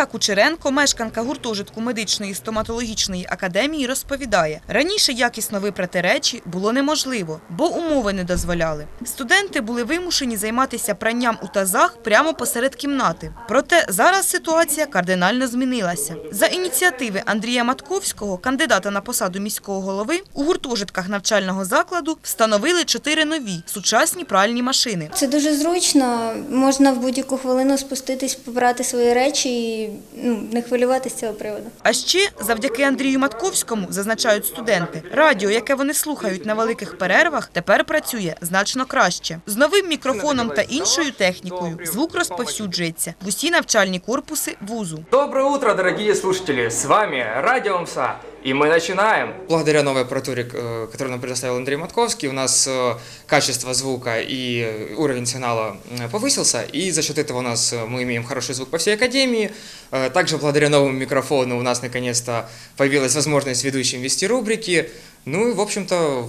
Ольга Кучеренко, мешканка гуртожитку медичної стоматологічної академії, розповідає, раніше якісно випрати речі було неможливо, бо умови не дозволяли. Студенти були вимушені займатися пранням у тазах прямо посеред кімнати. Проте зараз ситуація кардинально змінилася. За ініціативи Андрія Матковського, кандидата на посаду міського голови, у гуртожитках навчального закладу встановили чотири нові сучасні пральні машини. Це дуже зручно. Можна в будь-яку хвилину спуститись, побрати свої речі і ну, не хвилюватися з цього приводу. А ще завдяки Андрію Матковському, зазначають студенти, радіо, яке вони слухають на великих перервах, тепер працює значно краще. З новим мікрофоном та іншою технікою звук розповсюджується в усі навчальні корпуси вузу. Доброе утро, дорогі слушатели! З вами Радіо МСА, и мы начинаем. Благодаря новой аппаратуре, э, которую нам предоставил Андрей Матковский, у нас э, качество звука и э, уровень сигнала э, повысился, и за счет этого у нас э, мы имеем хороший звук по всей академии. Э, Также благодаря новому микрофону у нас наконец-то появилась возможность ведущим вести рубрики. Ну и, в общем-то,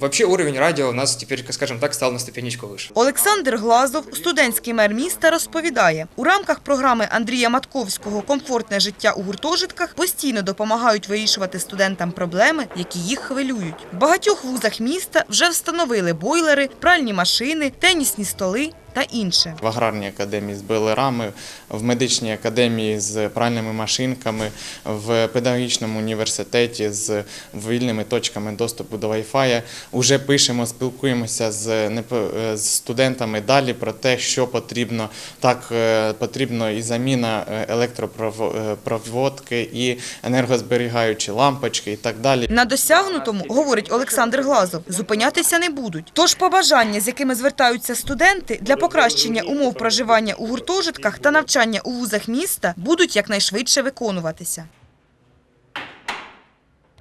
вообще уровень радио у нас теперь, скажем так, стал на ступенечку выше. Олександр Глазов, студентський мер міста, розповідає, у рамках програми Андрія Матковського Комфортне життя у гуртожитках постійно допомагають вирішувати студентам проблеми, які їх хвилюють. В багатьох вузах міста вже встановили бойлери, пральні машини, тенісні столи та інше. в аграрній академії з бойлерами, в медичній академії з пральними машинками, в педагогічному університеті з вільними точками доступу до Wi-Fi. Уже пишемо, спілкуємося з, е, з студентами далі про те, що потрібно. Так е, потрібно і заміна е, електропроводки, і енергозберігаючі лампочки і так далі. На досягнутому, говорить Олександр Глазов, зупинятися не будуть. Тож побажання, з якими звертаються студенти для покращення умов проживання у гуртожитках та навчання у вузах міста, будуть якнайшвидше виконуватися.